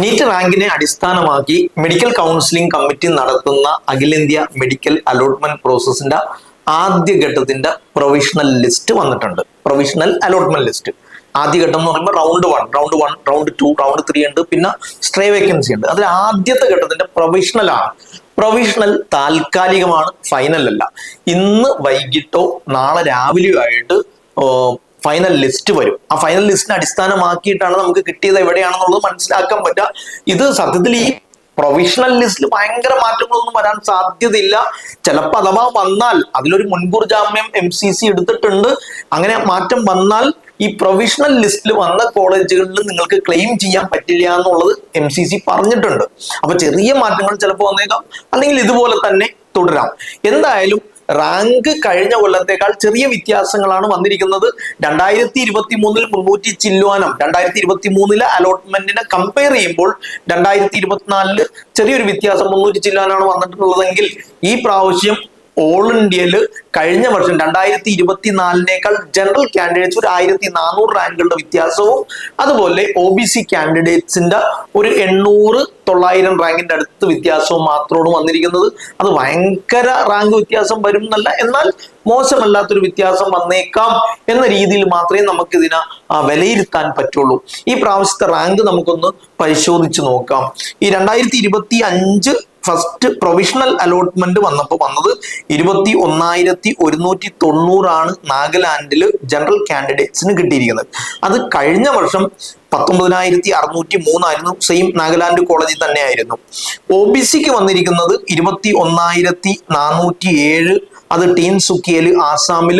NEET റാങ്കിനെ അടിസ്ഥാനമാക്കി medical counselling committee നടത്തുന്ന അഖിലേന്ത്യാ മെഡിക്കൽ അലോട്ട്മെന്റ് പ്രോസസ്സിന്റെ ആദ്യഘട്ടത്തിന്റെ പ്രൊവിഷണൽ ലിസ്റ്റ് വന്നിട്ടുണ്ട്. പ്രൊവിഷണൽ അലോട്ട്മെന്റ് ലിസ്റ്റ് ആദ്യ ഘട്ടം എന്ന് പറയുമ്പോൾ round one round one round two round three ഉണ്ട്. പിന്നെ സ്ട്രേ വേക്കൻസി ഉണ്ട്. അതിൽ ആദ്യത്തെ ഘട്ടത്തിന്റെ പ്രൊവിഷണൽ ആണ്. പ്രൊവിഷണൽ താൽക്കാലികമാണ് ഫൈനൽ അല്ല. ഇന്ന് വൈകിട്ടോ നാളെ രാവിലെയോ ആയിട്ട് ഫൈനൽ ലിസ്റ്റ് വരും. ആ ഫൈനൽ ലിസ്റ്റിനെ അടിസ്ഥാനമാക്കിയിട്ടാണ് നമുക്ക് കിട്ടിയത് എവിടെയാണെന്നുള്ളത് മനസ്സിലാക്കാൻ പറ്റുക. ഇത് സത്യത്തിൽ ഈ പ്രൊവിഷണൽ ലിസ്റ്റിൽ ഭയങ്കര മാറ്റങ്ങളൊന്നും വരാൻ സാധ്യതയില്ല. ചിലപ്പോൾ അഥവാ വന്നാൽ അതിലൊരു മുൻകൂർ ജാമ്യം എം സി സി എടുത്തിട്ടുണ്ട്. അങ്ങനെ മാറ്റം വന്നാൽ ഈ പ്രൊവിഷണൽ ലിസ്റ്റിൽ വന്ന കോളേജുകളിൽ നിങ്ങൾക്ക് ക്ലെയിം ചെയ്യാൻ പറ്റില്ല എന്നുള്ളത് എം സി സി പറഞ്ഞിട്ടുണ്ട്. അപ്പൊ ചെറിയ മാറ്റങ്ങൾ ചിലപ്പോൾ വന്നേക്കാം. അല്ലെങ്കിൽ ഇതുപോലെ തന്നെ തുടരാം. എന്തായാലും റാങ്ക് കഴിഞ്ഞ കൊല്ലത്തേക്കാൾ ചെറിയ വ്യത്യാസങ്ങളാണ് വന്നിരിക്കുന്നത്. രണ്ടായിരത്തി ഇരുപത്തി മൂന്നിൽ മുന്നൂറ്റി ചില്ലുവാനം രണ്ടായിരത്തി ഇരുപത്തി മൂന്നിലെ അലോട്ട്മെന്റിനെ കമ്പയർ ചെയ്യുമ്പോൾ രണ്ടായിരത്തി ഇരുപത്തിനാലിൽ ചെറിയൊരു വ്യത്യാസം മുന്നൂറ്റി ചില്ലുവാനാണ് വന്നിട്ടുള്ളതെങ്കിൽ ഈ പ്രാവശ്യം ഓൾ ഇന്ത്യയിൽ കഴിഞ്ഞ വർഷം രണ്ടായിരത്തി ഇരുപത്തിനാലിനേക്കാൾ ജനറൽ കാൻഡിഡേറ്റ്സ് ഒരു ആയിരത്തി നാനൂറ് റാങ്കുകളുടെ വ്യത്യാസവും അതുപോലെ ഒ ബി സി കാൻഡിഡേറ്റ്സിന്റെ ഒരു എണ്ണൂറ് തൊള്ളായിരം റാങ്കിന്റെ അടുത്ത് വ്യത്യാസവും മാത്രമാണ് വന്നിരിക്കുന്നത്. അത് ഭയങ്കര റാങ്ക് വ്യത്യാസം വരും എന്നല്ല എന്നാൽ മോശമല്ലാത്തൊരു വ്യത്യാസം വന്നേക്കാം എന്ന രീതിയിൽ മാത്രമേ നമുക്ക് ഇതിനെ വിലയിരുത്താൻ പറ്റുള്ളൂ. ഈ പ്രാവശ്യത്തെ റാങ്ക് നമുക്കൊന്ന് പരിശോധിച്ച് നോക്കാം. ഈ രണ്ടായിരത്തി ഇരുപത്തി അഞ്ച് ഫസ്റ്റ് പ്രൊവിഷണൽ അലോട്ട്മെന്റ് വന്നപ്പോൾ വന്നത് ഇരുപത്തി ഒന്നായിരത്തി ഒരുന്നൂറ്റി തൊണ്ണൂറാണ് നാഗാലാൻഡിൽ ജനറൽ കാൻഡിഡേറ്റ്സിന് കിട്ടിയിരിക്കുന്നത്. അത് കഴിഞ്ഞ വർഷം പത്തൊമ്പതിനായിരത്തി അറുന്നൂറ്റി മൂന്നായിരുന്നു സെയിം നാഗാലാൻഡ് കോളേജിൽ തന്നെയായിരുന്നു. ഒ ബി സിക്ക് വന്നിരിക്കുന്നത് ഇരുപത്തി ഒന്നായിരത്തി നാനൂറ്റി ഏഴ് അത് ടീൻ സുക്കിയൽ ആസാമിൽ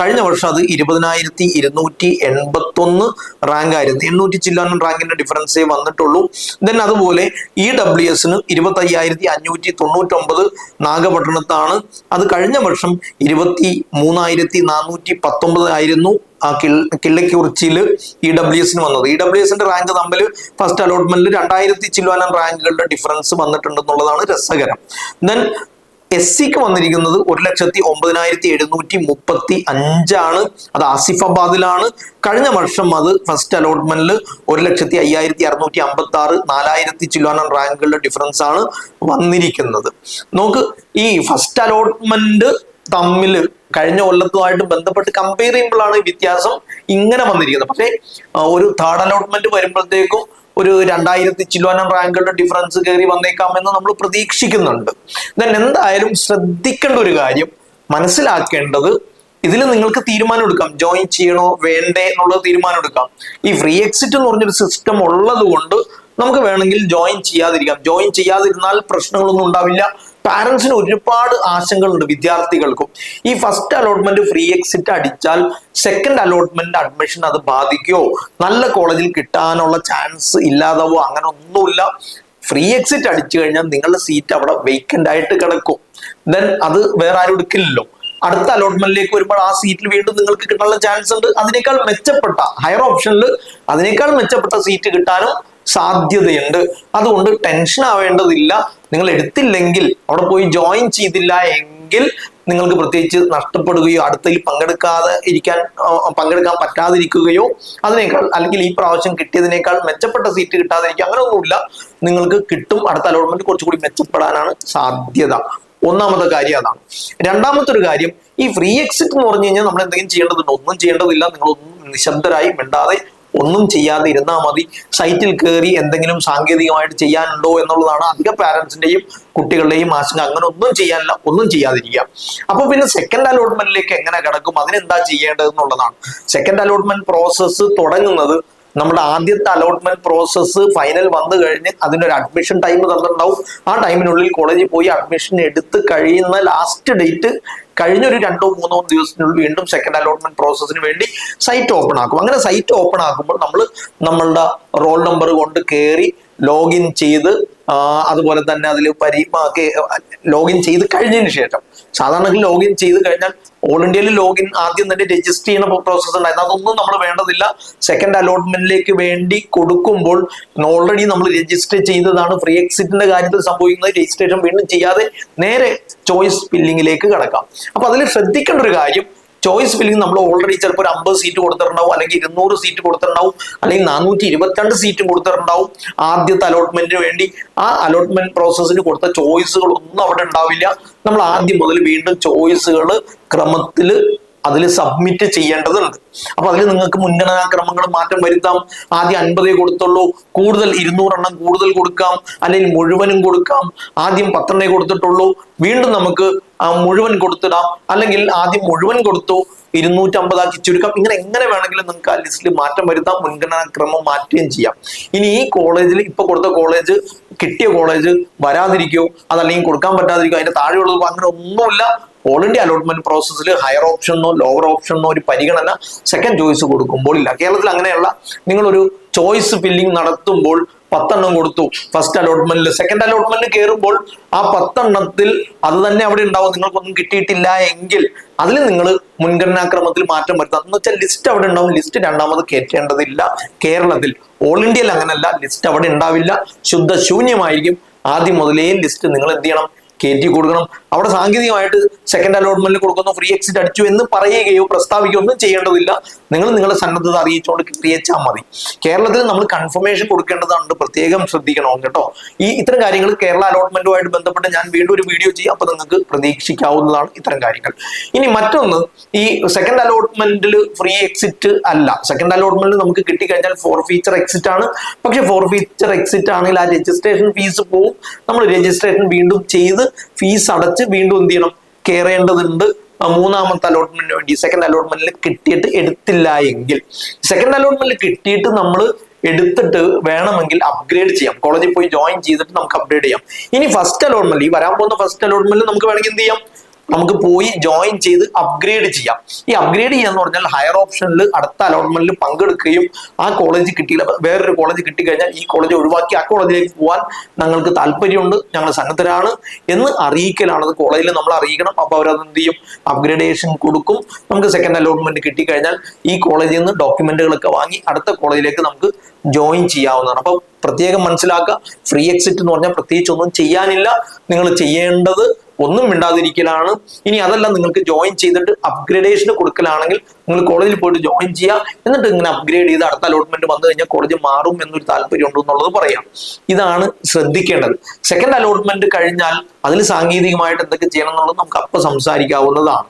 കഴിഞ്ഞ വർഷം അത് ഇരുപതിനായിരത്തി ഇരുന്നൂറ്റി എൺപത്തി ഒന്ന് റാങ്ക് ആയിരുന്നു എണ്ണൂറ്റി ചില്ലാനം റാങ്കിന്റെ ഡിഫറൻസേ വന്നിട്ടുള്ളൂ. ദെൻ അതുപോലെ ഇ ഡബ്ല്യു എസിന് ഇരുപത്തി അയ്യായിരത്തി അഞ്ഞൂറ്റി തൊണ്ണൂറ്റൊമ്പത് നാഗപട്ടണത്താണ്. അത് കഴിഞ്ഞ വർഷം ഇരുപത്തി മൂന്നായിരത്തി നാനൂറ്റി പത്തൊമ്പത് ആയിരുന്നു. കിള്ളക്കുറിച്ചിയിൽ ഇ ഡബ്ല്യു എസിന് വന്നത്. ഇ ഡബ്ല്യു എസിന്റെ റാങ്ക് തമ്മിൽ ഫസ്റ്റ് അലോട്ട്മെന്റിൽ രണ്ടായിരത്തി ചില്ലുവാനം റാങ്കുകളുടെ ഡിഫറൻസ് വന്നിട്ടുണ്ടെന്നുള്ളതാണ് രസകരം. ദെൻ എസ് സിക്ക് വന്നിരിക്കുന്നത് ഒരു ലക്ഷത്തി ഒമ്പതിനായിരത്തി എഴുന്നൂറ്റി മുപ്പത്തി അഞ്ചാണ്. അത് ആസിഫാബാദിലാണ്. കഴിഞ്ഞ വർഷം അത് ഫസ്റ്റ് അലോട്ട്മെന്റിൽ ഒരു ലക്ഷത്തി അയ്യായിരത്തി അറുന്നൂറ്റി അമ്പത്തി ആറ് നാലായിരത്തി ചില്ലുവാനം റാങ്കുകളുടെ ഡിഫറൻസ് ആണ് വന്നിരിക്കുന്നത്. നോക്ക് ഈ ഫസ്റ്റ് അലോട്ട്മെന്റ് തമ്മിൽ കഴിഞ്ഞ കൊല്ലത്തുമായിട്ട് ബന്ധപ്പെട്ട് കമ്പയർ ചെയ്യുമ്പോഴാണ് വ്യത്യാസം ഇങ്ങനെ വന്നിരിക്കുന്നത്. പക്ഷേ ഒരു തേർഡ് അലോട്ട്മെന്റ് വരുമ്പോഴത്തേക്കും ഒരു രണ്ടായിരത്തി ചില്ലുവാനം റാങ്കുകളുടെ ഡിഫറൻസ് കയറി വന്നേക്കാമെന്ന് നമ്മൾ പ്രതീക്ഷിക്കുന്നുണ്ട്. ദെൻ എന്തായാലും ശ്രദ്ധിക്കേണ്ട ഒരു കാര്യം മനസ്സിലാക്കേണ്ടത് ഇതിൽ നിങ്ങൾക്ക് തീരുമാനം എടുക്കാം. ജോയിൻ ചെയ്യണോ വേണ്ടേ എന്നുള്ളത് തീരുമാനം എടുക്കാം. ഈ ഫ്രീ എക്സിറ്റ് എന്ന് പറഞ്ഞൊരു സിസ്റ്റം ഉള്ളത് കൊണ്ട് നമുക്ക് വേണമെങ്കിൽ ജോയിൻ ചെയ്യാതിരിക്കാം. ജോയിൻ ചെയ്യാതിരുന്നാൽ പ്രശ്നങ്ങളൊന്നും ഉണ്ടാവില്ല. പാരന്റ്സിന് ഒരുപാട് ആശങ്കകളുണ്ട് വിദ്യാർത്ഥികൾക്കും. ഈ ഫസ്റ്റ് അലോട്ട്മെന്റ് ഫ്രീ എക്സിറ്റ് അടിച്ചാൽ സെക്കൻഡ് അലോട്ട്മെന്റ് അഡ്മിഷൻ അത് ബാധിക്കുമോ നല്ല കോളേജിൽ കിട്ടാനുള്ള ചാൻസ് ഇല്ലാതാവോ? അങ്ങനെ ഒന്നുമില്ല. ഫ്രീ എക്സിറ്റ് അടിച്ചു കഴിഞ്ഞാൽ നിങ്ങളുടെ സീറ്റ് അവിടെ വേക്കന്റ് ആയിട്ട് കിടക്കും. ദെൻ അത് വേറെ ആരും എടുക്കില്ലല്ലോ. അടുത്ത അലോട്ട്മെന്റിലേക്ക് വരുമ്പോൾ ആ സീറ്റിൽ വീണ്ടും നിങ്ങൾക്ക് കിട്ടാനുള്ള ചാൻസ് ഉണ്ട്. അതിനേക്കാൾ മെച്ചപ്പെട്ട ഹയർ ഓപ്ഷനിൽ അതിനേക്കാൾ മെച്ചപ്പെട്ട സീറ്റ് കിട്ടാനും സാധ്യതയുണ്ട്. അതുകൊണ്ട് ടെൻഷൻ ആവേണ്ടതില്ല. നിങ്ങൾ എടുത്തില്ലെങ്കിൽ അവിടെ പോയി ജോയിൻ ചെയ്തില്ല എങ്കിൽ നിങ്ങൾക്ക് പ്രത്യേകിച്ച് നഷ്ടപ്പെടുകയോ അടുത്തതിൽ പങ്കെടുക്കാതെ ഇരിക്കാൻ പങ്കെടുക്കാൻ പറ്റാതിരിക്കുകയോ അതിനേക്കാൾ അല്ലെങ്കിൽ ഈ പ്രാവശ്യം കിട്ടിയതിനേക്കാൾ മെച്ചപ്പെട്ട സീറ്റ് കിട്ടാതിരിക്കുക അങ്ങനെയൊന്നുമില്ല. നിങ്ങൾക്ക് കിട്ടും. അടുത്ത അലോട്ട്മെന്റ് കുറച്ചുകൂടി മെച്ചപ്പെടാനാണ് സാധ്യത. ഒന്നാമത്തെ കാര്യം അതാണ്. രണ്ടാമത്തെ ഒരു കാര്യം ഈ ഫ്രീ എക്സിറ്റ് എന്ന് പറഞ്ഞു കഴിഞ്ഞാൽ നമ്മൾ എന്തെങ്കിലും ചെയ്യേണ്ടതുണ്ട്? ഒന്നും ചെയ്യേണ്ടതില്ല. നിങ്ങളൊന്നും നിശബ്ദരായി മിണ്ടാതെ ഒന്നും ചെയ്യാതെ ഇരുന്നാൽ മതി. സൈറ്റിൽ കയറി എന്തെങ്കിലും സാങ്കേതികമായിട്ട് ചെയ്യാനുണ്ടോ എന്നുള്ളതാണ് അധിക പാരന്റ്സിന്റെയും കുട്ടികളുടെയും ആശങ്ക. അങ്ങനെ ഒന്നും ചെയ്യാനില്ല ഒന്നും ചെയ്യാതിരിക്കുക. അപ്പൊ പിന്നെ സെക്കൻഡ് അലോട്ട്മെന്റിലേക്ക് എങ്ങനെ കിടക്കും? അതിനെന്താ ചെയ്യേണ്ടത് എന്നുള്ളതാണ് സെക്കൻഡ് അലോട്ട്മെന്റ് പ്രോസസ്സ് തുടങ്ങുന്നത് നമ്മുടെ ആദ്യത്തെ അലോട്ട്മെന്റ് പ്രോസസ്സ് ഫൈനൽ വന്നു കഴിഞ്ഞ് അതിനൊരു അഡ്മിഷൻ ടൈം തന്നിട്ടുണ്ടാവും. ആ ടൈമിനുള്ളിൽ കോളേജിൽ പോയി അഡ്മിഷൻ എടുത്ത് കഴിയുന്ന ലാസ്റ്റ് ഡേറ്റ് കഴിഞ്ഞൊരു രണ്ടോ മൂന്നോ ദിവസത്തിനുള്ളിൽ വീണ്ടും സെക്കൻഡ് അലോട്ട്മെന്റ് പ്രോസസ്സിന് വേണ്ടി സൈറ്റ് ഓപ്പൺ ആക്കും. അങ്ങനെ സൈറ്റ് ഓപ്പൺ ആക്കുമ്പോൾ നമ്മൾ നമ്മളുടെ റോൾ നമ്പർ കൊണ്ട് കയറി ലോഗിൻ ചെയ്ത് അതുപോലെ തന്നെ അതിൽ പരി ലോഗിൻ ചെയ്ത് കഴിഞ്ഞതിന് ശേഷം സാധാരണ ലോഗിൻ ചെയ്ത് കഴിഞ്ഞാൽ ഓൾ ഇന്ത്യയിൽ ലോഗിൻ ആദ്യം തന്നെ രജിസ്റ്റർ ചെയ്യുന്ന പ്രോസസ്സ് ഉണ്ടായിരുന്നു. അതൊന്നും നമ്മൾ വേണ്ടതില്ല. സെക്കൻഡ് അലോട്ട്മെന്റിലേക്ക് വേണ്ടി കൊടുക്കുമ്പോൾ ഓൾറെഡി നമ്മൾ രജിസ്റ്റർ ചെയ്തതാണ് ഫ്രീ എക്സിറ്റിന്റെ കാര്യത്തിൽ സംഭവിക്കുന്നത്. രജിസ്ട്രേഷൻ വീണ്ടും ചെയ്യാതെ നേരെ ചോയ്സ് ബില്ലിങ്ങിലേക്ക് കടക്കാം. അപ്പൊ അതിൽ ശ്രദ്ധിക്കേണ്ട ഒരു കാര്യം ചോയ്സ് ഫില്ലിംഗ് നമ്മൾ ഓൾറെഡി ചിലപ്പോൾ ഒരു അമ്പത് സീറ്റ് കൊടുത്തിട്ടുണ്ടാവും അല്ലെങ്കിൽ ഇരുന്നൂറ് സീറ്റ് കൊടുത്തിട്ടുണ്ടാവും അല്ലെങ്കിൽ നാനൂറ്റി ഇരുപത്തിരണ്ട് സീറ്റും കൊടുത്തിട്ടുണ്ടാവും ആദ്യത്തെ അലോട്ട്മെന്റിന് വേണ്ടി. ആ അലോട്ട്മെന്റ് പ്രോസസ്സിന് കൊടുത്ത ചോയ്സുകൾ ഒന്നും അവിടെ ഉണ്ടാവില്ല. നമ്മൾ ആദ്യം മുതൽ വീണ്ടും ചോയ്സുകൾ ക്രമത്തിൽ അതിൽ സബ്മിറ്റ് ചെയ്യേണ്ടതുണ്ട്. അപ്പൊ അതിൽ നിങ്ങൾക്ക് മുൻഗണനാക്രമങ്ങൾ മാറ്റം വരുത്താം. ആദ്യം അൻപതേ കൊടുത്തുള്ളൂ കൂടുതൽ ഇരുന്നൂറെണ്ണം കൂടുതൽ കൊടുക്കാം അല്ലെങ്കിൽ മുഴുവനും കൊടുക്കാം. ആദ്യം പത്തെണ്ണേ കൊടുത്തിട്ടുള്ളൂ. വീണ്ടും നമുക്ക് മുഴുവൻ കൊടുത്തിടാം അല്ലെങ്കിൽ ആദ്യം മുഴുവൻ കൊടുത്തു ഇരുന്നൂറ്റമ്പതാക്കി ചുരുക്കാം ഇങ്ങനെ എങ്ങനെ വേണമെങ്കിലും നിങ്ങൾക്ക് ആ ലിസ്റ്റിൽ മാറ്റം വരുത്താം മുൻഗണനാ ക്രമം മാറ്റുകയും ചെയ്യാം. ഇനി ഈ കോളേജിൽ ഇപ്പൊ കൊടുത്ത കോളേജ് കിട്ടിയ കോളേജ് വരാതിരിക്കോ അതല്ലെങ്കിൽ കൊടുക്കാൻ പറ്റാതിരിക്കോ അതിന്റെ താഴെയുള്ളത് അങ്ങനെ ഒന്നുമില്ല. ഓൾ ഇന്ത്യ അലോട്ട്മെന്റ് പ്രോസസ്സിൽ ഹയർ ഓപ്ഷനോ ലോവർ ഓപ്ഷനോ ഒരു പരിഗണന സെക്കൻഡ് ചോയ്സ് കൊടുക്കുമ്പോൾ ഇല്ല. കേരളത്തിൽ അങ്ങനെയുള്ള നിങ്ങളൊരു ചോയ്സ് ഫില്ലിംഗ് നടത്തുമ്പോൾ പത്തെണ്ണം കൊടുത്തു. ഫസ്റ്റ് അലോട്ട്മെന്റിൽ സെക്കൻഡ് അലോട്ട്മെന്റിൽ കയറുമ്പോൾ ആ പത്തെണ്ണത്തിൽ അത് തന്നെ അവിടെ ഉണ്ടാവും. നിങ്ങൾക്കൊന്നും കിട്ടിയിട്ടില്ല എങ്കിൽ അതിൽ നിങ്ങൾ മുൻഗണനാക്രമത്തിൽ മാറ്റം വരുത്താം എന്ന് വെച്ചാൽ ലിസ്റ്റ് അവിടെ ഉണ്ടാവും. ലിസ്റ്റ് രണ്ടാമത് കയറ്റേണ്ടതില്ല. കേരളത്തിൽ ഓൾ ഇന്ത്യയിൽ അങ്ങനല്ല. ലിസ്റ്റ് അവിടെ ഉണ്ടാവില്ല. ശുദ്ധ ശൂന്യമായിരിക്കും ആദ്യം മുതലേ ലിസ്റ്റ് നിങ്ങൾ എന്ത് ചെയ്യണം? കയറ്റി കൊടുക്കണം. അവിടെ സാങ്കേതികമായിട്ട് സെക്കൻഡ് അലോട്ട്മെന്റിൽ കൊടുക്കുന്നു ഫ്രീ എക്സിറ്റ് അടിച്ചു എന്ന് പറയുകയോ പ്രസ്താവിക്കുകയോ ഒന്നും ചെയ്യേണ്ടതില്ല. നിങ്ങൾ നിങ്ങളുടെ സന്നദ്ധത അറിയിച്ചുകൊണ്ട് ക്രിയച്ചാൽ മതി. കേരളത്തിൽ നമ്മൾ കൺഫർമേഷൻ കൊടുക്കേണ്ടതുണ്ട്. പ്രത്യേകം ശ്രദ്ധിക്കണം കേട്ടോ. ഈ ഇത്തരം കാര്യങ്ങൾ കേരള അലോട്ട്മെന്റുമായിട്ട് ബന്ധപ്പെട്ട് ഞാൻ വീണ്ടും ഒരു വീഡിയോ ചെയ്യും. അപ്പൊ നിങ്ങൾക്ക് പ്രതീക്ഷിക്കാവുന്നതാണ് ഇത്തരം കാര്യങ്ങൾ. ഇനി മറ്റൊന്ന് ഈ സെക്കൻഡ് അലോട്ട്മെന്റിൽ ഫ്രീ എക്സിറ്റ് അല്ല. സെക്കൻഡ് അലോട്ട്മെന്റിൽ നമുക്ക് കിട്ടിക്കഴിഞ്ഞാൽ ഫോർ ഫീച്ചർ എക്സിറ്റ് ആണ്. പക്ഷെ ഫോർ ഫീച്ചർ എക്സിറ്റ് ആണെങ്കിൽ ആ രജിസ്ട്രേഷൻ ഫീസ് പോവും. നമ്മൾ രജിസ്ട്രേഷൻ വീണ്ടും ചെയ്ത് ഫീസ് അടച്ച് വീണ്ടും എന്ത് ചെയ്യണം? കയറേണ്ടതുണ്ട് മൂന്നാമത്തെ അലോട്ട്മെന്റിന് വേണ്ടി. സെക്കൻഡ് അലോട്ട്മെന്റിൽ കിട്ടിയിട്ട് എടുത്തില്ല എങ്കിൽ. സെക്കൻഡ് അലോട്ട്മെന്റിൽ കിട്ടിയിട്ട് നമ്മൾ എടുത്തിട്ട് വേണമെങ്കിൽ അപ്ഗ്രേഡ് ചെയ്യാം. കോളേജിൽ പോയി ജോയിൻ ചെയ്തിട്ട് നമുക്ക് അപ്ഗ്രേഡ് ചെയ്യാം. ഇനി ഫസ്റ്റ് അലോട്ട്മെന്റ് ഈ വരാൻ പോകുന്ന ഫസ്റ്റ് അലോട്ട്മെന്റിൽ നമുക്ക് വേണമെങ്കിൽ എന്ത് ചെയ്യാം? നമുക്ക് പോയി ജോയിൻ ചെയ്ത് അപ്ഗ്രേഡ് ചെയ്യാം. ഈ അപ്ഗ്രേഡ് ചെയ്യാന്ന് പറഞ്ഞാൽ ഹയർ ഓപ്ഷനിൽ അടുത്ത അലോട്ട്മെന്റിൽ പങ്കെടുക്കുകയും ആ കോളേജ് കിട്ടിയില്ല. വേറൊരു കോളേജ് കിട്ടിക്കഴിഞ്ഞാൽ ഈ കോളേജ് ഒഴിവാക്കി ആ കോളേജിലേക്ക് പോകാൻ ഞങ്ങൾക്ക് താല്പര്യമുണ്ട്. ഞങ്ങൾ സന്നദ്ധരാണ് എന്ന് അറിയിക്കലാണ്. അത് കോളേജിൽ നമ്മൾ അറിയിക്കണം. അപ്പൊ അവരത് എന്ത് ചെയ്യും? അപ്ഗ്രേഡേഷൻ കൊടുക്കും. നമുക്ക് സെക്കൻഡ് അലോട്ട്മെന്റ് കിട്ടിക്കഴിഞ്ഞാൽ ഈ കോളേജിൽ നിന്ന് ഡോക്യുമെന്റുകളൊക്കെ വാങ്ങി അടുത്ത കോളേജിലേക്ക് നമുക്ക് ജോയിൻ ചെയ്യാവുന്നതാണ്. അപ്പൊ പ്രത്യേകം മനസ്സിലാക്കുക. ഫ്രീ എക്സിറ്റ് എന്ന് പറഞ്ഞാൽ പ്രത്യേകിച്ച് ഒന്നും ചെയ്യാനില്ല. നിങ്ങൾ ചെയ്യേണ്ടത് ഒന്നും മിണ്ടാതിരിക്കലാണ്. ഇനി അതെല്ലാം നിങ്ങൾക്ക് ജോയിൻ ചെയ്തിട്ട് അപ്ഗ്രേഡേഷന് കൊടുക്കലാണെങ്കിൽ നിങ്ങൾ കോളേജിൽ പോയിട്ട് ജോയിൻ ചെയ്യുക എന്നിട്ട് ഇങ്ങനെ അപ്ഗ്രേഡ് ചെയ്ത് അടുത്ത അലോട്ട്മെന്റ് വന്നു കഴിഞ്ഞാൽ കോളേജ് മാറും എന്നൊരു താല്പര്യം ഉണ്ടോ എന്നുള്ളത് പറയാം. ഇതാണ് ശ്രദ്ധിക്കേണ്ടത്. സെക്കൻഡ് അലോട്ട്മെന്റ് കഴിഞ്ഞാൽ അതിൽ സാങ്കേതികമായിട്ട് എന്തൊക്കെ ചെയ്യണം എന്നുള്ളത് നമുക്ക് അപ്പം സംസാരിക്കാവുന്നതാണ്.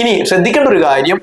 ഇനി ശ്രദ്ധിക്കേണ്ട ഒരു കാര്യം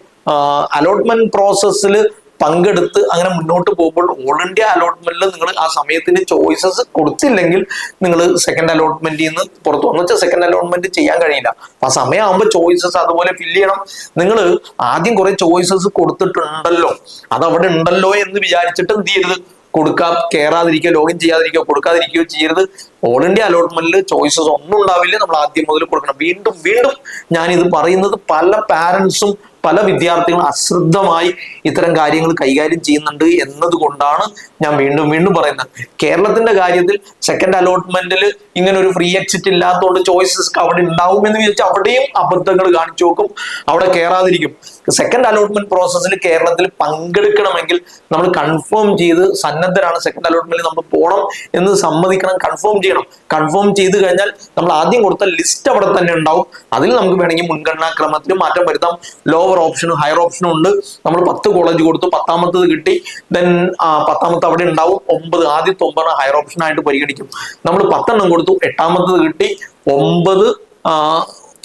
അലോട്ട്മെന്റ് പ്രോസസ്സിൽ പങ്കെടുത്ത് അങ്ങനെ മുന്നോട്ട് പോകുമ്പോൾ ഓൾ ഇന്ത്യ അലോട്ട്മെന്റിൽ നിങ്ങൾ ആ സമയത്തിന് ചോയ്സസ് കൊടുത്തില്ലെങ്കിൽ നിങ്ങൾ സെക്കൻഡ് അലോട്ട്മെന്റിൽ നിന്ന് പുറത്തു വന്നു വെച്ചാൽ സെക്കൻഡ് അലോട്ട്മെന്റ് ചെയ്യാൻ കഴിയില്ല. ആ സമയമാകുമ്പോൾ ചോയ്സസ് അതുപോലെ ഫില്ല് ചെയ്യണം. നിങ്ങൾ ആദ്യം കുറെ ചോയ്സസ് കൊടുത്തിട്ടുണ്ടല്ലോ. അത് അവിടെ ഉണ്ടല്ലോ എന്ന് വിചാരിച്ചിട്ട് എന്ത് ചെയ്യരുത്? കൊടുക്കാം കയറാതിരിക്കുക ലോഗിൻ ചെയ്യാതിരിക്കുകയോ കൊടുക്കാതിരിക്കുകയോ ചെയ്യരുത്. ഓൾ ഇന്ത്യ അലോട്ട്മെന്റിൽ ചോയ്സസ് ഒന്നും ഉണ്ടാവില്ല. നമ്മൾ ആദ്യം മുതൽ കൊടുക്കണം. വീണ്ടും വീണ്ടും ഞാൻ ഇത് പറയുന്നത് പല പാരന്റ്സും പല വിദ്യാർത്ഥികളും അശ്രദ്ധമായി ഇത്തരം കാര്യങ്ങൾ കൈകാര്യം ചെയ്യുന്നുണ്ട് എന്നതുകൊണ്ടാണ് ഞാൻ വീണ്ടും വീണ്ടും പറയുന്നത്. കേരളത്തിന്റെ കാര്യത്തിൽ സെക്കൻഡ് അലോട്ട്മെന്റിൽ ഇങ്ങനെ ഒരു ഫ്രീ എക്സിറ്റ് ഇല്ലാത്തതുകൊണ്ട് ചോയ്സസ് അവിടെ ഉണ്ടാവും എന്ന് വിചാരിച്ചാൽ അവിടെയും അബദ്ധങ്ങൾ കാണിച്ചു നോക്കും അവിടെ കയറാതിരിക്കും സെക്കൻഡ് അലോട്ട്മെന്റ് പ്രോസസ്സിൽ കേരളത്തിൽ പങ്കെടുക്കണമെങ്കിൽ നമ്മൾ കൺഫേം ചെയ്ത് സന്നദ്ധരാണ് സെക്കൻഡ് അലോട്ട്മെന്റിൽ നമ്മൾ പോകണം എന്ന് സമ്മതിക്കണം കൺഫേം ചെയ്യണം. കൺഫേം ചെയ്ത് കഴിഞ്ഞാൽ നമ്മൾ ആദ്യം കൊടുത്ത ലിസ്റ്റ് അവിടെ തന്നെ ഉണ്ടാവും. അതിൽ നമുക്ക് വേണമെങ്കിൽ മുൻഗണനാ ക്രമത്തിൽ മാറ്റം വരുത്താം. ലോവർ ഓപ്ഷനും ഹയർ ഓപ്ഷനും ഉണ്ട്. നമ്മൾ പത്ത് കോളേജ് കൊടുത്തു. പത്താമത്തത് കിട്ടി. ദെൻ പത്താമത്തെ അവിടെ ഉണ്ടാവും. ഒമ്പത് ആദ്യത്തെ ഒമ്പത് ഹയർ ഓപ്ഷനായിട്ട് പരിഗണിക്കും. നമ്മൾ പത്തെണ്ണം കൊടുത്തു. എട്ടാമത്തത് കിട്ടി. ഒമ്പത്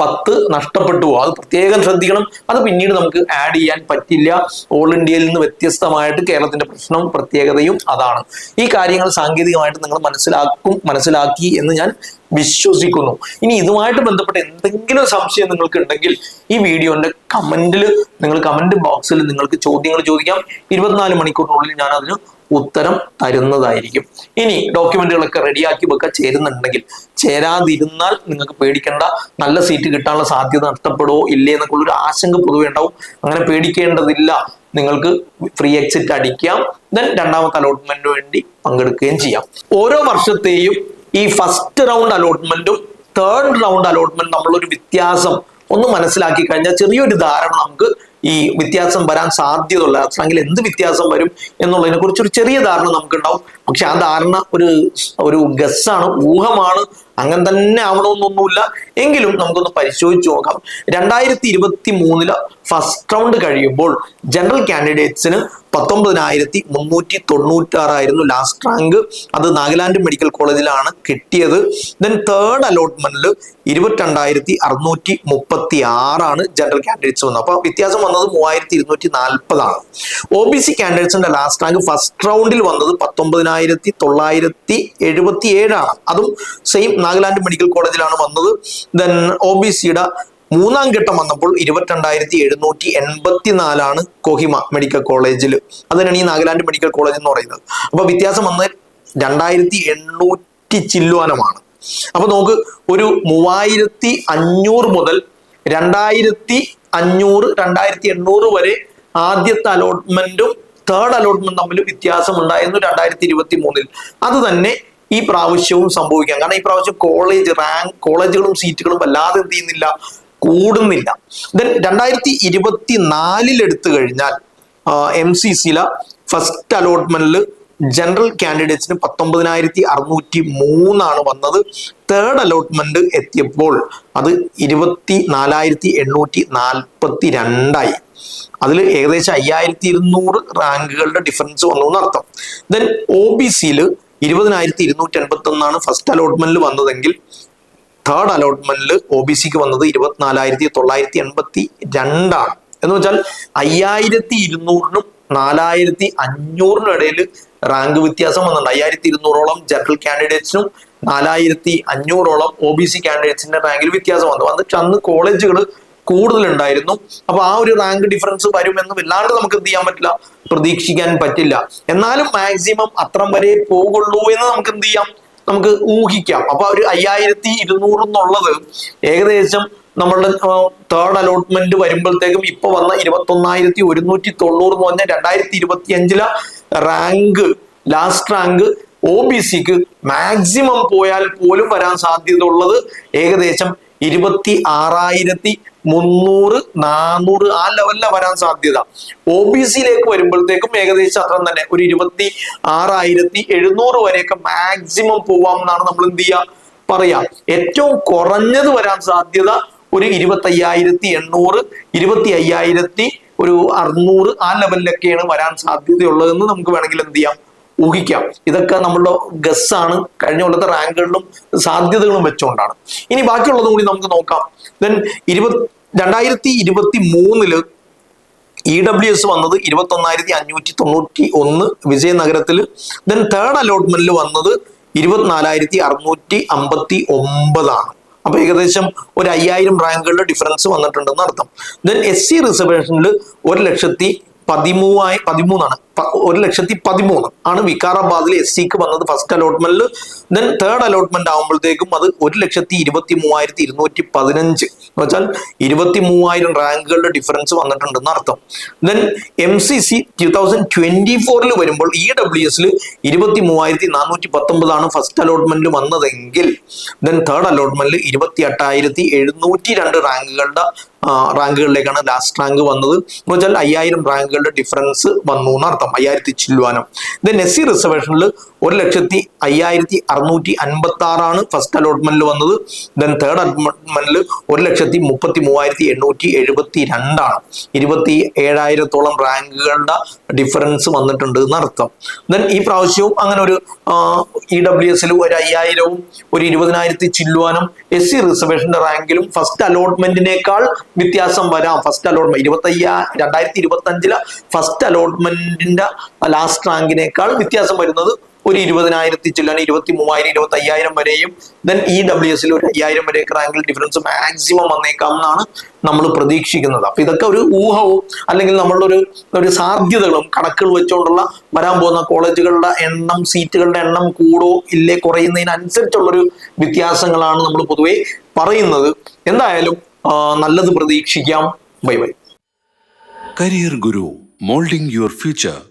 പത്ത് നഷ്ടപ്പെട്ടു പോകും. അത് പ്രത്യേകം ശ്രദ്ധിക്കണം. അത് പിന്നീട് നമുക്ക് ആഡ് ചെയ്യാൻ പറ്റില്ല. ഓൾ ഇന്ത്യയിൽ നിന്ന് വ്യത്യസ്തമായിട്ട് കേരളത്തിന്റെ പ്രശ്നവും പ്രത്യേകതയും അതാണ്. ഈ കാര്യങ്ങൾ സാങ്കേതികമായിട്ട് നിങ്ങൾ മനസ്സിലാക്കും മനസ്സിലാക്കി എന്ന് ഞാൻ വിശ്വസിക്കുന്നു. ഇനി ഇതുമായിട്ട് ബന്ധപ്പെട്ട് എന്തെങ്കിലും സംശയം നിങ്ങൾക്ക് ഉണ്ടെങ്കിൽ ഈ വീഡിയോന്റെ കമന്റിൽ നിങ്ങൾ കമന്റ് ബോക്സിൽ നിങ്ങൾക്ക് ചോദ്യങ്ങൾ ചോദിക്കാം. ഇരുപത്തിനാല് മണിക്കൂറിനുള്ളിൽ ഞാൻ അതിന് ഉത്തരം തരുന്നതായിരിക്കും. ഇനി ഡോക്യുമെന്റുകളൊക്കെ റെഡിയാക്കി വെക്കാൻ ചേരുന്നുണ്ടെങ്കിൽ ചേരാതിരുന്നാൽ നിങ്ങൾക്ക് പേടിക്കേണ്ട. നല്ല സീറ്റ് കിട്ടാനുള്ള സാധ്യത നഷ്ടപ്പെടുമോ ഇല്ലേ എന്നൊക്കെ ഉള്ളൊരു ആശങ്ക പൊതുവെ ഉണ്ടാവും. അങ്ങനെ പേടിക്കേണ്ടതില്ല. നിങ്ങൾക്ക് ഫ്രീ എക്സിറ്റ് അടിക്കാം. ദെൻ രണ്ടാമത്തെ അലോട്ട്മെന്റിന് വേണ്ടി പങ്കെടുക്കുകയും ചെയ്യാം. ഓരോ വർഷത്തെയും ഈ ഫസ്റ്റ് റൗണ്ട് അലോട്ട്മെന്റും തേർഡ് റൗണ്ട് അലോട്ട്മെന്റ് നമ്മളൊരു വ്യത്യാസം ഒന്ന് മനസ്സിലാക്കി കഴിഞ്ഞാൽ ചെറിയൊരു ധാരണ നമുക്ക് ഈ വ്യത്യാസം വരാൻ സാധ്യതയുള്ള അല്ലെങ്കിൽ എന്ത് വ്യത്യാസം വരും എന്നുള്ളതിനെ കുറിച്ച് ഒരു ചെറിയ ധാരണ നമുക്കുണ്ടാവും. പക്ഷെ ആ ധാരണ ഒരു ഒരു ഗസ്സാണ് ഊഹമാണ്. അങ്ങനെ തന്നെ ആവണമെന്നൊന്നുമില്ല. എങ്കിലും നമുക്കൊന്ന് പരിശോധിച്ച് നോക്കാം. രണ്ടായിരത്തി ഇരുപത്തി മൂന്നിൽ ഫസ്റ്റ് റൗണ്ട് കഴിയുമ്പോൾ ജനറൽ കാൻഡിഡേറ്റ്സിന് പത്തൊമ്പതിനായിരത്തി മുന്നൂറ്റി തൊണ്ണൂറ്റാറായിരുന്നു ലാസ്റ്റ് റാങ്ക് അത് നാഗാലാൻഡ് മെഡിക്കൽ കോളേജിലാണ് കിട്ടിയത്. ദെൻ തേർഡ് അലോട്ട്മെന്റിൽ ഇരുപത്തിരണ്ടായിരത്തി അറുന്നൂറ്റി മുപ്പത്തി ആറാണ് ജനറൽ കാൻഡിഡേറ്റ്സ് വന്നത്. അപ്പോൾ വ്യത്യാസം വന്നത് മൂവായിരത്തി ഇരുന്നൂറ്റി നാൽപ്പതാണ് ഒ ബി സി കാൻഡിഡേറ്റ്സിന്റെ ലാസ്റ്റ് റാങ്ക് ഫസ്റ്റ് റൗണ്ടിൽ വന്നത് പത്തൊമ്പതിനായിരത്തി തൊള്ളായിരത്തി എഴുപത്തി ഏഴാണ് അതും സെയിം നാഗാലാൻഡ് മെഡിക്കൽ കോളേജിലാണ് വന്നത്. ദെൻ ഒ ബി സിയുടെ മൂന്നാം ഘട്ടം വന്നപ്പോൾ ഇരുപത്തിരണ്ടായിരത്തി എഴുന്നൂറ്റി എൺപത്തി നാലാണ് കൊഹിമ മെഡിക്കൽ കോളേജിൽ. അതിനാണ് ഈ നാഗാലാൻഡ് മെഡിക്കൽ കോളേജ് എന്ന് പറയുന്നത്. അപ്പൊ വ്യത്യാസം വന്ന് രണ്ടായിരത്തി എണ്ണൂറ്റി ചില്ലുവാനമാണ്. അപ്പൊ നമുക്ക് ഒരു മൂവായിരത്തി അഞ്ഞൂറ് മുതൽ രണ്ടായിരത്തി അഞ്ഞൂറ് രണ്ടായിരത്തി എണ്ണൂറ് വരെ ആദ്യത്തെ അലോട്ട്മെന്റും തേർഡ് അലോട്ട്മെന്റ് തമ്മിൽ വ്യത്യാസം ഉണ്ടായിരുന്നു രണ്ടായിരത്തി ഇരുപത്തി മൂന്നിൽ അത് തന്നെ ഈ പ്രാവശ്യവും സംഭവിക്കാം. കാരണം ഈ പ്രാവശ്യം കോളേജ് റാങ്ക് കോളേജുകളും സീറ്റുകളും വല്ലാതെ എന്ത് ചെയ്യുന്നില്ല കൂടുന്നില്ല. ദെൻ രണ്ടായിരത്തി ഇരുപത്തി നാലിൽ എടുത്തു കഴിഞ്ഞാൽ എം സി സിയിലെ ഫസ്റ്റ് അലോട്ട്മെന്റിൽ ജനറൽ കാൻഡിഡേറ്റ്സിന് പത്തൊമ്പതിനായിരത്തി അറുന്നൂറ്റി മൂന്നാണ് വന്നത്. തേർഡ് അലോട്ട്മെന്റ് എത്തിയപ്പോൾ അത് ഇരുപത്തി നാലായിരത്തി എണ്ണൂറ്റി നാൽപ്പത്തി രണ്ടായി അതിൽ ഏകദേശം അയ്യായിരത്തി ഇരുന്നൂറ് റാങ്കുകളുടെ ഡിഫറൻസ് വന്നു എന്നർത്ഥം. ദെൻ ഒ ബി സിയിൽ ഇരുപതിനായിരത്തി ഇരുന്നൂറ്റി എൺപത്തി ഒന്നാണ് ഫസ്റ്റ് അലോട്ട്മെന്റിൽ വന്നതെങ്കിൽ തേർഡ് അലോട്ട്മെന്റിൽ ഒ ബി സിക്ക് വന്നത് ഇരുപത്തിനാലായിരത്തി തൊള്ളായിരത്തി എൺപത്തി രണ്ടാണ് എന്ന് വെച്ചാൽ അയ്യായിരത്തി ഇരുന്നൂറിനും നാലായിരത്തി അഞ്ഞൂറിനും ഇടയിൽ റാങ്ക് വ്യത്യാസം വന്നിട്ടുണ്ട്. അയ്യായിരത്തി ഇരുന്നൂറോളം ജനറൽ കാൻഡിഡേറ്റ്സിനും നാലായിരത്തി അഞ്ഞൂറോളം ഒ ബി സി കാൻഡിഡേറ്റ്സിന്റെ റാങ്കിൽ വ്യത്യാസം വന്നു. വന്നിട്ട് അന്ന് കോളേജുകൾ കൂടുതലുണ്ടായിരുന്നു. അപ്പൊ ആ ഒരു റാങ്ക് ഡിഫറൻസ് വരുമെന്ന് വല്ലാണ്ട് നമുക്ക് എന്ത് ചെയ്യാൻ പറ്റില്ല? പ്രതീക്ഷിക്കാൻ പറ്റില്ല. എന്നാലും മാക്സിമം അത്രം വരെ പോകുള്ളൂ എന്ന് നമുക്ക് എന്ത് ചെയ്യാം? നമുക്ക് ഊഹിക്കാം. അപ്പൊ ഒരു അയ്യായിരത്തി ഇരുന്നൂറ് എന്നുള്ളത് ഏകദേശം നമ്മളുടെ തേർഡ് അലോട്ട്മെന്റ് വരുമ്പോഴത്തേക്കും ഇപ്പൊ വന്ന ഇരുപത്തി ഒന്നായിരത്തി ഒരുന്നൂറ്റി തൊണ്ണൂറ് എന്ന് പറഞ്ഞാൽ രണ്ടായിരത്തി ഇരുപത്തി അഞ്ചിലെ rank last rank O B സിക്ക് മാക്സിമം പോയാൽ പോലും വരാൻ സാധ്യത ഉള്ളത് ഏകദേശം ഇരുപത്തി ആറായിരത്തി മുന്നൂറ് നാനൂറ് ആ ലെവലിലാണ് വരാൻ സാധ്യത. ഒ ബി സിയിലേക്ക് വരുമ്പോഴത്തേക്കും ഏകദേശം അത്ര തന്നെ ഒരു ഇരുപത്തി ആറായിരത്തി എഴുന്നൂറ് വരെയൊക്കെ മാക്സിമം പോവാം എന്നാണ് നമ്മൾ എന്ത് ചെയ്യുക പറയാം. ഏറ്റവും കുറഞ്ഞത് വരാൻ സാധ്യത ഒരു ഇരുപത്തി അയ്യായിരത്തി എണ്ണൂറ് ഇരുപത്തി അയ്യായിരത്തി ഒരു അറുന്നൂറ് ആ ലെവലിലൊക്കെയാണ് വരാൻ സാധ്യതയുള്ളതെന്ന് നമുക്ക് വേണമെങ്കിൽ എന്ത് ചെയ്യാം? ഊഹിക്കാം. ഇതൊക്കെ നമ്മളുടെ ഗസ്സാണ് കഴിഞ്ഞ കൊല്ലത്തെ റാങ്കുകളിലും സാധ്യതകളും വെച്ചുകൊണ്ടാണ്. ഇനി ബാക്കിയുള്ളതും കൂടി നമുക്ക് നോക്കാം. ദെൻ ഇരുപത് രണ്ടായിരത്തി ഇരുപത്തി മൂന്നിൽ ഇ ഡബ്ല്യു എസ് വന്നത് ഇരുപത്തി ഒന്നായിരത്തി അഞ്ഞൂറ്റി തൊണ്ണൂറ്റി ഒന്ന് വിജയനഗരത്തിൽ ദെൻ തേർഡ് അലോട്ട്മെന്റിൽ വന്നത് ഇരുപത്തിനാലായിരത്തി അറുന്നൂറ്റി അമ്പത്തി ഒമ്പതാണ് അപ്പൊ ഏകദേശം ഒരു അയ്യായിരം റാങ്കുകളുടെ ഡിഫറൻസ് വന്നിട്ടുണ്ടെന്ന് അർത്ഥം. ദെൻ എസ് സി റിസർവേഷനിൽ ഒരു ലക്ഷത്തി പതിമൂവായി പതിമൂന്നാണ്. ഒരു ലക്ഷത്തി പതിമൂന്ന് ആണ് വികാറാബാദിൽ എസ് സിക്ക് വന്നത് ഫസ്റ്റ് അലോട്ട്മെന്റിൽ ദെൻ തേർഡ് അലോട്ട്മെന്റ് ആകുമ്പോഴത്തേക്കും അത് ഒരു ലക്ഷത്തി ഇരുപത്തി മൂവായിരത്തി ഇരുന്നൂറ്റി പതിനഞ്ച്. എന്ന് വെച്ചാൽ ഇരുപത്തി മൂവായിരം റാങ്കുകളുടെ ഡിഫറൻസ് വന്നിട്ടുണ്ടെന്ന് അർത്ഥം. Then M C C two thousand twenty ഫോറിൽ വരുമ്പോൾ ഇ ഡബ്ല്യു എസിൽ ഇരുപത്തി മൂവായിരത്തി നാനൂറ്റി പത്തൊമ്പതാണ് ഫസ്റ്റ് അലോട്ട്മെന്റ് വന്നതെങ്കിൽ ദെൻ തേർഡ് അലോട്ട്മെന്റിൽ ഇരുപത്തി എട്ടായിരത്തി എഴുന്നൂറ്റി രണ്ട് റാങ്കുകളുടെ റാങ്കുകളിലേക്കാണ് ലാസ്റ്റ് റാങ്ക് വന്നത്. എന്ന് വെച്ചാൽ അയ്യായിരം റാങ്കുകളുടെ ഡിഫറൻസ് വന്നു എന്നർത്ഥം അയ്യായിരത്തി ചില്ലുവാനും. ഇത് എസ് സി റിസർവേഷനിൽ ഒരു ലക്ഷത്തി അയ്യായിരത്തി അറുന്നൂറ്റി അൻപത്തി ആറാണ് ഫസ്റ്റ് അലോട്ട്മെന്റിൽ വന്നത്. ദെൻ തേർഡ് അലോട്ട്മെന്റിൽ ഒരു ലക്ഷത്തി മുപ്പത്തി മൂവായിരത്തി എണ്ണൂറ്റി എഴുപത്തി രണ്ടാണ് ഇരുപത്തി ഏഴായിരത്തോളം റാങ്കുകളുടെ ഡിഫറൻസ് വന്നിട്ടുണ്ട് എന്നർത്ഥം. ദെൻ ഈ പ്രാവശ്യവും അങ്ങനെ ഒരു ഇ ഡബ്ല്യു എസിൽ ഒരു അയ്യായിരവും ഒരു ഇരുപതിനായിരത്തി ചില്ലുവാനും എസ് സി റിസർവേഷന്റെ റാങ്കിലും ഫസ്റ്റ് അലോട്ട്മെന്റിനേക്കാൾ വ്യത്യാസം വരാം. ഫസ്റ്റ് അലോട്ട്മെന്റ് ഇരുപത്തി അയ്യാ രണ്ടായിരത്തി ഇരുപത്തി അഞ്ചിലെ ഫസ്റ്റ് അലോട്ട്മെന്റിന്റെ ലാസ്റ്റ് റാങ്കിനേക്കാൾ വ്യത്യാസം വരുന്നത് ഒരു ഇരുപതിനായിരത്തി ചില്ലാൻ ഇരുപത്തി മൂവായിരം ഇരുപത്തി അയ്യായിരം വരെയും ദെൻ ഇ ഡബ്ല്യു എസിൽ ഒരു അയ്യായിരം വരെയൊക്കെ റാങ്കിൽ ഡിഫറൻസ് മാക്സിമം വന്നേക്കാം എന്നാണ് നമ്മൾ പ്രതീക്ഷിക്കുന്നത്. അപ്പൊ ഇതൊക്കെ ഒരു ഊഹവും അല്ലെങ്കിൽ നമ്മളുടെ ഒരു ഒരു സാധ്യതകളും കണക്കുകൾ വെച്ചുകൊണ്ടുള്ള വരാൻ പോകുന്ന കോളേജുകളുടെ എണ്ണം സീറ്റുകളുടെ എണ്ണം കൂടോ ഇല്ലേ കുറയുന്നതിനനുസരിച്ചുള്ളൊരു വ്യത്യാസങ്ങളാണ് നമ്മൾ പൊതുവെ പറയുന്നത്. എന്തായാലും നല്ലത് പ്രതീക്ഷിക്കാം. Bye bye. Career guru moulding your future.